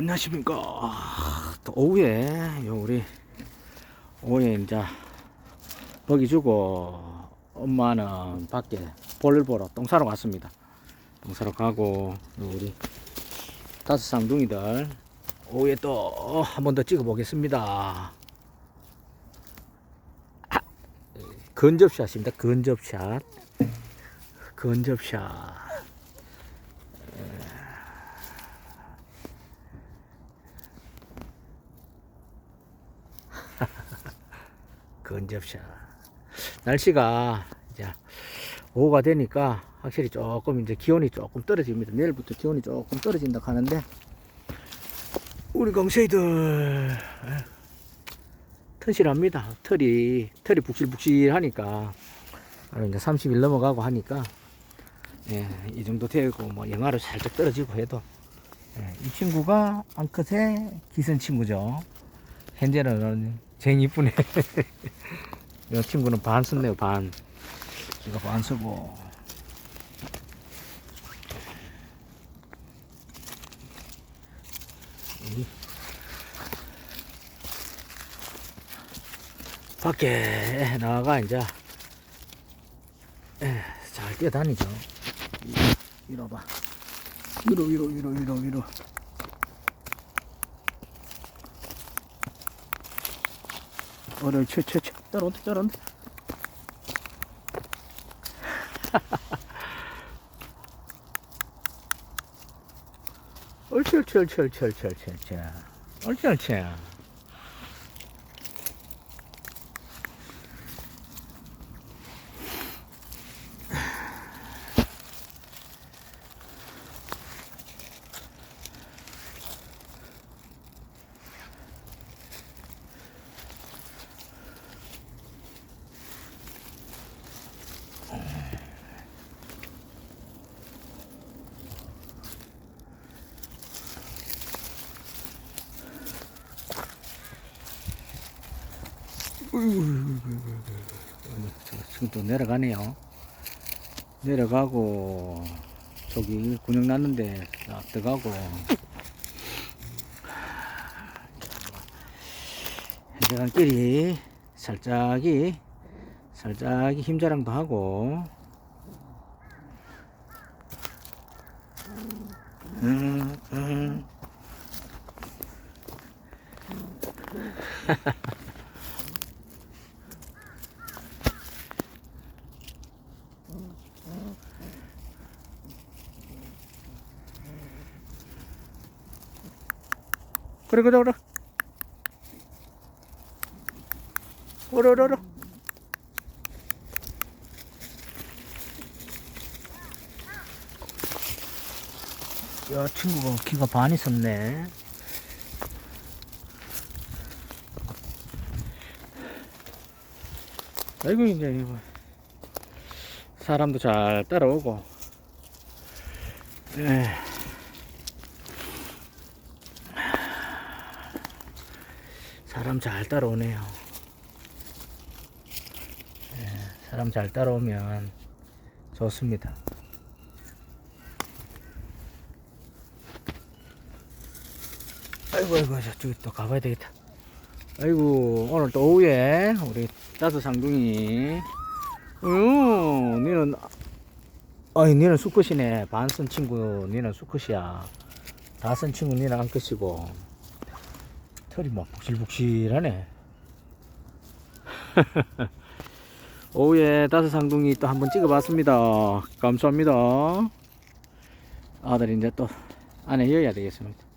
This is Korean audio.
안녕하십니까. 아, 또 오후에, 요, 우리, 오후에 이제, 먹이 주고, 엄마는 밖에 볼일 보러 똥 사러 갔습니다. 똥 사러 가고, 요 우리, 다섯 쌍둥이들, 오후에 또 한 번 더 찍어 보겠습니다. 아, 근접샷입니다. 근접샷. 근접샷. 근접샷. 날씨가 이제 오후가 되니까 확실히 조금 이제 기온이 조금 떨어집니다. 내일부터 기온이 조금 떨어진다 하는데 우리 강세이들 예, 튼실합니다. 털이 털이 북실북실하니까 이제 30일 넘어가고 하니까 예, 이 정도 되고 뭐 영하로 살짝 떨어지고 해도 예, 이 친구가 앙컷의 기선 친구죠. 현재는 쟁이 이쁘네. 이 친구는 반 썼네요, 반. 제가 반 쓰고. 이 밖에 나가 이제 에, 잘 뛰어다니죠. 위로 봐. 위로 위로 위로 위로 위로. 어를 쳐쳐쳐. 따라온다 따라온다. 옳지 옳지 옳지 옳지 옳지 옳지 옳지 옳지 지 지금 또 내려가네요. 내려가고 저기 군역 났는데 딱 들어가고 현장길이 살짝이 살짝이 힘자랑도 하고 음, 음. 그래 그래 그래. 오래 야 친구가 키가 반 있었네. 아이고 이제 사람도 잘 따라오고. 에. 사람 잘 따라오네요. 예, 사람 잘 따라오면 좋습니다. 아이고, 아이고, 저쪽에 또 가봐야 되겠다. 아이고, 오늘 또 오후에 우리 다섯 상둥이. 어, 니는, 아이, 니는 수컷이네. 반쓴 친구, 니는 수컷이야. 다 쓴 친구, 니는 암컷이고. 털이 막 북실북실하네. 오후에 다섯 상둥이 또 한번 찍어봤습니다. 감사합니다. 아들 이제 또 안에 이어야 되겠습니다.